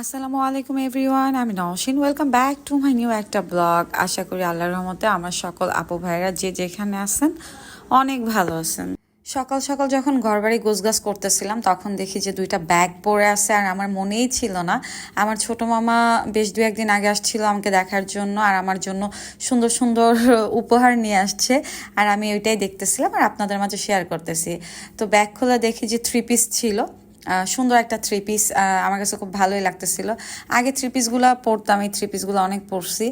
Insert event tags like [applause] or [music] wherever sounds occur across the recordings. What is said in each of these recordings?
আসসালামু আলাইকুম, এভরিওয়ান। আমি Naushin. Welcome back to my new একটা ব্লগ। আশা করি আল্লাহর রহমতে আমার সকল আপু ভাইরা যে যেখানে আছেন, অনেক ভালো আছেন। সকাল সকাল যখন ঘরবাড়ি গোছগাছ করতেছিলাম, তখন দেখি যে দুইটা ব্যাগ পরে আছে আর আমার মনেই ছিল না। আমার ছোট মামা বেশ দু একদিন আগে আসছিল আমাকে দেখার জন্য আর আমার জন্য সুন্দর সুন্দর [laughs] উপহার নিয়ে আসছে আর আমি ওইটাই দেখতেছিলাম আর আপনাদের মাঝে শেয়ার করতেছি। তো ব্যাগ খোলা দেখি যে থ্রি পিস ছিল। সুন্দর একটা থ্রি পিস আমার কাছে খুব ভালোই লাগতেছিল। আগে থ্রি পিসগুলো পরতাম, এই থ্রি পিসগুলো অনেক পরছি।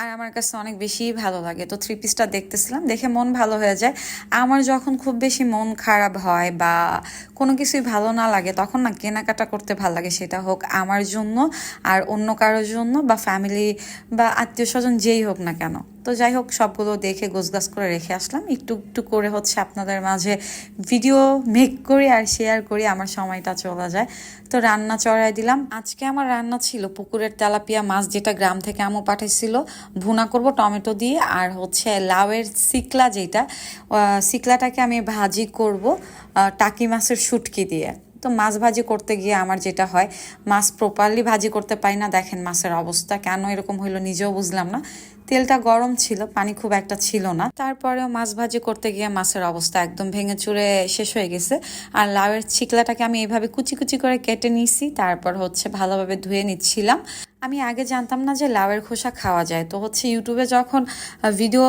আর আমার কাছে অনেক বেশি ভালো লাগে। তো থ্রি পিসটা দেখতেছিলাম, দেখে মন ভালো হয়ে যায়। আমার যখন খুব বেশি মন খারাপ হয় বা কোনো কিছুই ভালো না লাগে, তখন না কেনাকাটা করতে ভালো লাগে, সেটা হোক আমার জন্য আর অন্য কারোর জন্য বা ফ্যামিলি বা আত্মীয় স্বজন যেই হোক না কেন। তো যাই হোক, সবগুলো দেখে গোছগাছ করে রেখে আসলাম। একটু একটু করে হচ্ছে আপনাদের মাঝে ভিডিও মেক করি আর শেয়ার করি, আমার সময়টা চলে যায়। তো রান্না চড়াই দিলাম। আজকে আমার রান্না ছিল পুকুরের তেলাপিয়া মাছ, যেটা গ্রাম থেকে আমু পাঠাইছিল। ভুনা করব টমেটো দিয়ে আর হচ্ছে লাউয়ের সিকলা যেটা সিকলাটাকে আমি ভাজি করব টাকি মাছের শুটকি দিয়ে। তো মাছ ভাজি করতে গিয়ে আমার যেটা হয়, মাছ প্রপারলি ভাজি করতে পারি না। দেখেন মাছের অবস্থা, কেন এরকম হইল নিজেও বুঝলাম না। তেলটা গরম ছিল, পানি খুব একটা ছিল না। তারপরেও মাছ ভাজি করতে গিয়ে মাছের অবস্থা একদম ভেঙে চুরে শেষ হয়ে গেছে। আর লাউয়ের চিকলাটাকে আমি এইভাবে কুচি কুচি করে কেটে নিয়েছি তারপর হচ্ছে ভালোভাবে ধুয়ে নিচ্ছিলাম। আমি আগে জানতাম না যে লাউয়ের খোসা খাওয়া যায়। তো হচ্ছে ইউটিউবে যখন ভিডিও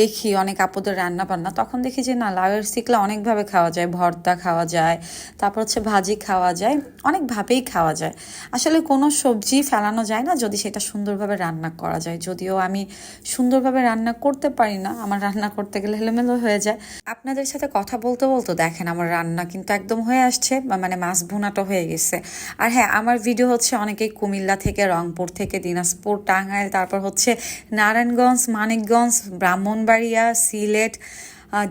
দেখি অনেক আপুদের রান্না বান্না তখন দেখি যে না, লাউয়ের চিকলা অনেকভাবে খাওয়া যায়, ভর্তা খাওয়া যায়, তারপর হচ্ছে ভাজি খাওয়া যায় অনেকভাবেই খাওয়া যায়। আসলে কোনো সবজি ফেলানো যায় না যদি সেটা সুন্দরভাবে রান্না করা যায়। যদিও আমি সুন্দরভাবে রান্না করতে পারি না, আমার রান্না করতে গেলে হেলোমেলো হয়ে যায়। আপনাদের সাথে কথা বলতে বলতে দেখেন আমার রান্না কিন্তু একদম হয়ে আসছে মানে মাছ ভুনাটা হয়ে গেছে। আর হ্যাঁ আমার ভিডিও হচ্ছে অনেকেই কুমিল্লা থেকে, রংপুর থেকে, দিনাজপুর, টাঙ্গাইল, তারপর হচ্ছে নারায়ণগঞ্জ, মানিকগঞ্জ, ব্রাহ্মণবাড়িয়া, সিলেট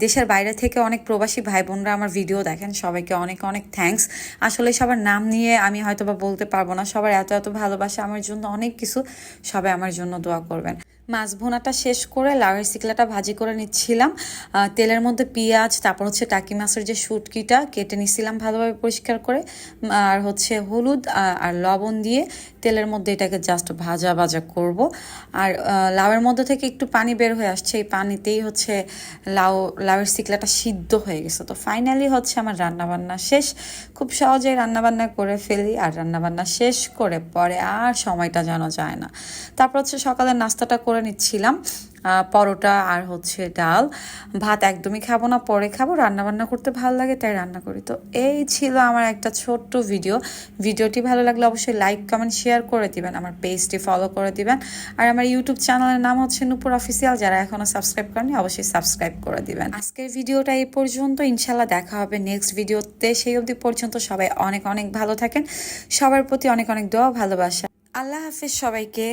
দেশের বাইরে থেকে অনেক প্রবাসী ভাই বোনরা আমার ভিডিও দেখেন, সবাইকে অনেক অনেক থ্যাঙ্কস আসলে সবার নাম নিয়ে আমি হয়তো বা বলতে পারব না, সবার এত এত ভালোবাসা আমার জন্য অনেক কিছু, সবাই আমার জন্য দোয়া করবেন। মাছ ভোনাটা শেষ করে লাউয়ের সিকলাটা ভাজি করে নিচ্ছিলাম। তেলের মধ্যে পেঁয়াজ, তারপর হচ্ছে টাকি মাছের যে শুটকিটা কেটে নিচ্ছিলাম ভালোভাবে পরিষ্কার করে আর হচ্ছে হলুদ আর লবণ দিয়ে তেলের মধ্যে এটাকে জাস্ট ভাজা ভাজা করব। আর লাউয়ের মধ্যে থেকে একটু পানি বের হয়ে আসছে, এই পানিতেই হচ্ছে লাউ, লাউয়ের সিকলাটা সিদ্ধ হয়ে গেছে। তো ফাইনালি হচ্ছে আমার রান্নাবান্না শেষ। খুব সহজেই রান্নাবান্না করে ফেলি, আর রান্নাবান্না শেষ করে পরে আর সময়টা যেন যায় না। তারপর হচ্ছে সকালের নাস্তাটা করে নিচ্ছিলাম পরোটা আর হচ্ছে ডাল। ভাত একদমই খাব না, পরে খাব রান্না বান্না করতে ভালো লাগে, তাই রান্না করি। তো এই ছিল আমার একটা ছোট্ট ভিডিও। ভিডিওটি ভালো লাগলে অবশ্যই লাইক, কমেন্ট, শেয়ার করে দিবেন, আমার পেজটি ফলো করে দিবেন। আর আমার ইউটিউব চ্যানেলের নাম হচ্ছে নুপুর অফিসিয়াল, যারা এখনও সাবস্ক্রাইব করেনি অবশ্যই সাবস্ক্রাইব করে দিবেন। আজকের ভিডিওটা এই পর্যন্ত ইনশাল্লাহ দেখা হবে নেক্সট ভিডিওতে। সেই অবধি পর্যন্ত সবাই অনেক অনেক ভালো থাকেন। সবার প্রতি অনেক অনেক দোয়া, ভালোবাসা। আল্লাহ হাফিজ সবাইকে।